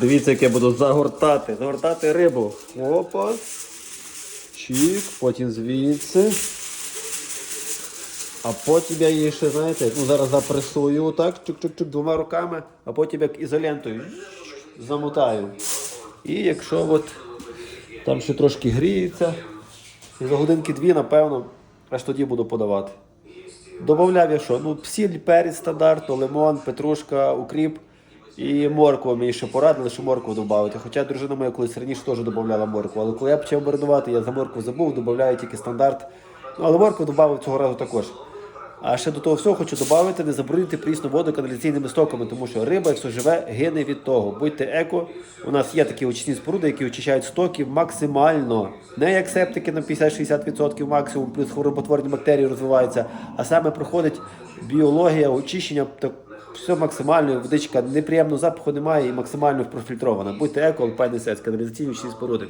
Дивіться, як я буду загортати, загортати рибу. Опа. Чик, потім звідси. А потім я її ще, знаєте, ну зараз запресую так, чук-чук-чук двома руками, а потім як ізолентою замотаю. І якщо от там ще трошки гріється, і за годинки дві, напевно, аж тоді буду подавати. Добавляв я що? Ну, сіль, перець стандартно, лимон, петрушка, укріп і моркву мені ще порадили, що моркву додати. Хоча дружина моя колись раніше теж додавала моркву. Але коли я почав маринувати, я за моркву забув, додаю тільки стандарт. Ну, але моркву додав цього разу також. А ще до того всього хочу додати, не забруднити прісну воду каналізаційними стоками, тому що риба, якщо живе, гине від того. Будьте еко. У нас є такі очисні споруди, які очищають стоки максимально. Не як септики на 50-60% максимум, плюс хвороботворні бактерії розвиваються, а саме проходить біологія, очищення. Так все максимально, водичка неприємного запаху немає і максимально профільтрована. Будьте еко, алпайний сец, каналізаційні очисні споруди.